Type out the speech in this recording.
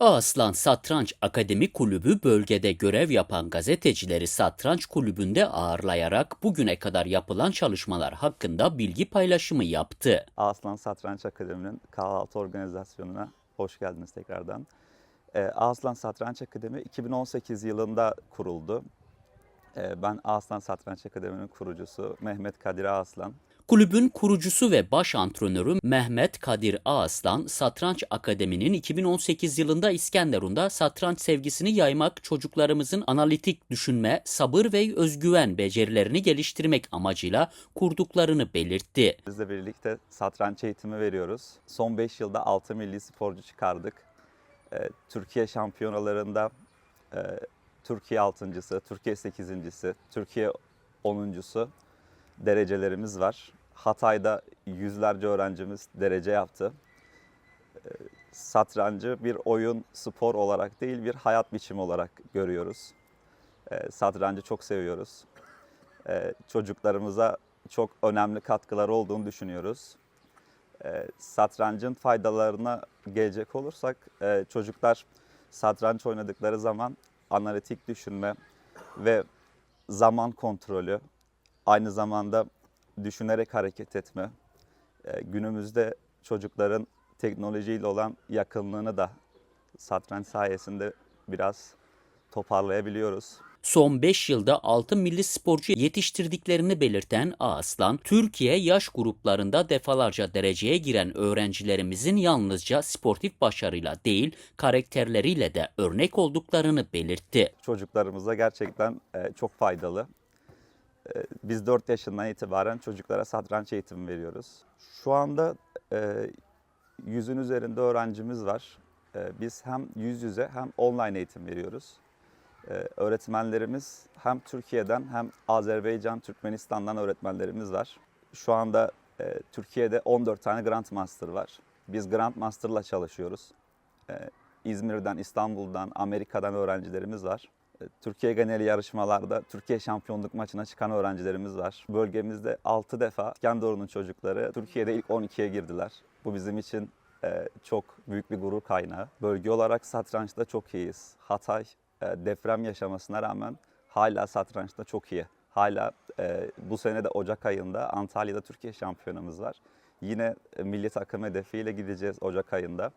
Aslan Satranç Akademi Kulübü bölgede görev yapan gazetecileri Satranç Kulübü'nde ağırlayarak bugüne kadar yapılan çalışmalar hakkında bilgi paylaşımı yaptı. Aslan Satranç Akademi'nin kahvaltı organizasyonuna hoş geldiniz tekrardan. Ee, Aslan Satranç Akademi 2018 yılında kuruldu. Ee, ben Aslan Satranç Akademi'nin kurucusu Mehmet Kadir Aslan. Kulübün kurucusu ve baş antrenörü Mehmet Kadir Ağaslan, Satranç Akademi'nin 2018 yılında İskenderun'da satranç sevgisini yaymak, çocuklarımızın analitik düşünme, sabır ve özgüven becerilerini geliştirmek amacıyla kurduklarını belirtti. Bizle birlikte satranç eğitimi veriyoruz. Son 5 yılda 6 milli sporcu çıkardık. Ee, Türkiye şampiyonalarında e, Türkiye 6.sı, Türkiye 8.si, Türkiye 10.sü derecelerimiz var. Hatay'da yüzlerce öğrencimiz derece yaptı. Ee, Satrancı bir oyun, spor olarak değil bir hayat biçimi olarak görüyoruz. Ee, Satrancı çok seviyoruz. Ee, Çocuklarımıza çok önemli katkıları olduğunu düşünüyoruz. Satrancın faydalarına gelecek olursak e, çocuklar satranç oynadıkları zaman analitik düşünme ve zaman kontrolü, aynı zamanda düşünerek hareket etme, e, günümüzde çocukların teknolojiyle olan yakınlığını da satranç sayesinde biraz toparlayabiliyoruz. Son 5 yılda 6 milli sporcu yetiştirdiklerini belirten Ağaslan, Türkiye yaş gruplarında defalarca dereceye giren öğrencilerimizin yalnızca sportif başarıyla değil, karakterleriyle de örnek olduklarını belirtti. çocuklarımıza gerçekten e, çok faydalı. E, biz 4 yaşından itibaren çocuklara satranç eğitimi veriyoruz. Şu anda e, yüzün üzerinde öğrencimiz var. E, biz hem yüz yüze hem online eğitim veriyoruz. E, öğretmenlerimiz hem Türkiye'den hem Azerbaycan, Türkmenistan'dan öğretmenlerimiz var. Şu anda Türkiye'de 14 tane Grandmaster var. Biz Grandmaster'la çalışıyoruz. İzmir'den, İstanbul'dan, Amerika'dan öğrencilerimiz var. Türkiye geneli yarışmalarda Türkiye şampiyonluk maçına çıkan öğrencilerimiz var. Bölgemizde 6 defa İskenderun'un çocukları Türkiye'de ilk 12'ye girdiler. Bu bizim için e, çok büyük bir gurur kaynağı. Bölge olarak satrançta çok iyiyiz. Hatay e, deprem yaşamasına rağmen hala satrançta çok iyi. Hala e, bu sene de Ocak ayında Antalya'da Türkiye şampiyonamız var. Yine milli takım hedefiyle gideceğiz Ocak ayında.